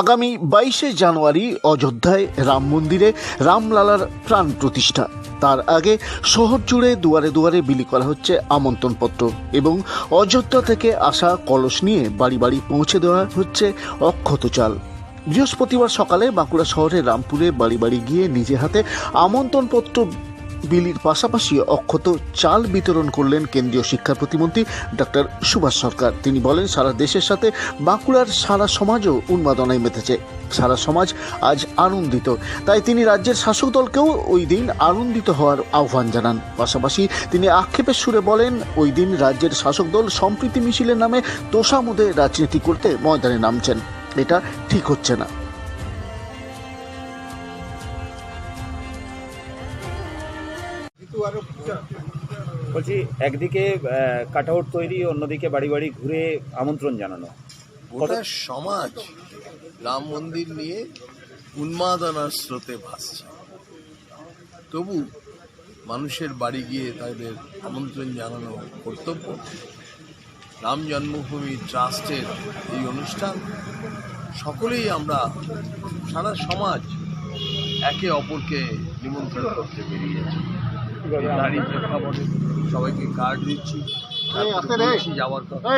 আগামী বাইশে জানুয়ারি অযোধ্যায় রাম মন্দিরে রামলালার প্রাণ প্রতিষ্ঠা। তার আগে শহর জুড়ে দুয়ারে দুয়ারে বিলি করা হচ্ছে আমন্ত্রণপত্র এবং অযোধ্যা থেকে আসা কলস নিয়ে বাড়ি বাড়ি পৌঁছে দেওয়া হচ্ছে অক্ষত চাল। বৃহস্পতিবার সকালে বাঁকুড়া শহরের রামপুরে বাড়ি বাড়ি গিয়ে নিজে হাতে আমন্ত্রণপত্র বিলির পাশাপাশি অক্ষত চাল বিতরণ করলেন কেন্দ্রীয় শিক্ষা প্রতিমন্ত্রী ডক্টর সুভাষ সরকার। তিনি বলেন, সারা দেশের সাথে বাঁকুড়ার সারা সমাজও উন্মাদনায় মেতেছে। সারা সমাজ আজ আনন্দিত। তাই তিনি রাজ্যের শাসক দলকেও ওই দিন আনন্দিত হওয়ার আহ্বান জানান। পাশাপাশি তিনি আক্ষেপের সুরে বলেন, ওই দিন রাজ্যের শাসক দল সম্প্রীতি মিছিলের নামে তোষামোদে রাজনীতি করতে ময়দানে নামছেন। এটা ঠিক হচ্ছে না। বলছি একদিকে কাট আউট তৈরি অন্যদিকে বাড়ি বাড়ি ঘুরে আমন্ত্রণ জানানো। গোটা সমাজ রাম মন্দির নিয়ে উন্মাদনার স্রোতে ভাসছে। তবু মানুষের বাড়ি গিয়ে তাদের আমন্ত্রণ জানানো কর্তব্য। রাম জন্মভূমি ট্রাস্টের এই অনুষ্ঠান সকলেই আমরা সারা সমাজ একে অপরকে নিমন্ত্রণ করতে বেরিয়েছি প্রেক্ষাপটে সবাইকে কার্ড দিচ্ছি। বলছি যাওয়ার কথা।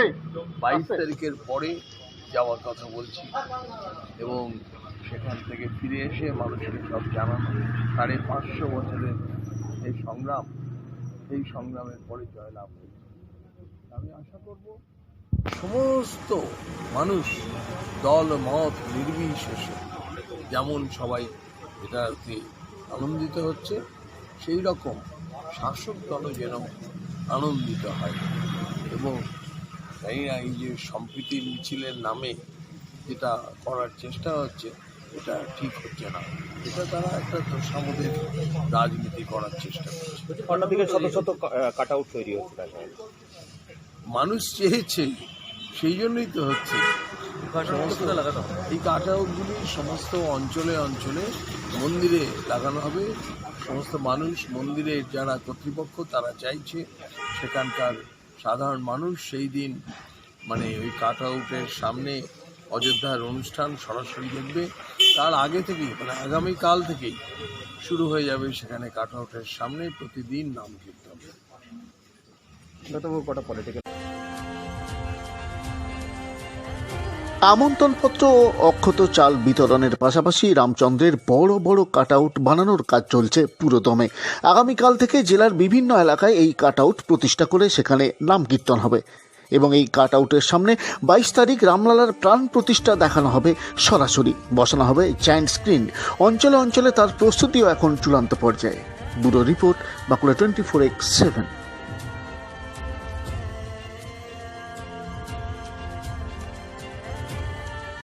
বাইশ তারিখের পরে যাওয়ার কথা বলছি। এবং সেখান থেকে ফিরে এসে মানুষকে সব জানানো সাড়ে পাঁচশো বছরের এই সংগ্রাম এই সংগ্রামের পরে জয়লাভ হয়েছে। আমি আশা করব সমস্ত মানুষ দল মত নির্বিশেষে যেমন সবাই এটাতে আনন্দিত হচ্ছে সেই রকম শাসক দলও যেন আনন্দিত হয়। এবং তাই না এই যে সম্প্রীতির মিছিলের নামে যেটা করার চেষ্টা হচ্ছে এটা ঠিক হচ্ছে না। এটা তারা একটা তোষামোদের রাজনীতি করার চেষ্টা করছে। অন্যদিকে শত শত কাট আউট তৈরি হচ্ছে। মানুষ চেয়েছে সেই জন্যই তো হচ্ছে। এই কাটাউটগুলি সমস্ত অঞ্চলে অঞ্চলে মন্দিরে লাগানো হবে সমস্ত মানুষ মন্দিরে যারা কর্তৃপক্ষ তারা চাইছে সেখানকার সাধারণ মানুষ সেই দিন মানে ওই কাট আউটের সামনে অযোধ্যার অনুষ্ঠান সরাসরি দেখবে তার আগে থেকেই মানে আগামীকাল থেকেই শুরু হয়ে যাবে সেখানে কাট আউটের সামনে প্রতিদিন নাম কীর্তন কটা পলিটিক্যাল আমন্ত্রণপত্র অক্ষত চাল বিতরণের পাশাপাশি রামচন্দ্রের বড় বড় কাটআউট বানানোর কাজ চলছে পুরোদমে। আগামীকাল থেকে জেলার বিভিন্ন এলাকায় এই কাটআউট প্রতিষ্ঠা করে সেখানে নাম কীর্তন হবে এবং এই কাটআউটের সামনে বাইশ তারিখ রামলালার প্রাণ প্রতিষ্ঠা দেখানো হবে সরাসরি। বসানো হবে জায়েন্ট স্ক্রিন অঞ্চলে অঞ্চলে তার প্রস্তুতিও এখন চূড়ান্ত পর্যায়ে। Bureau report Bankura twenty four x seven.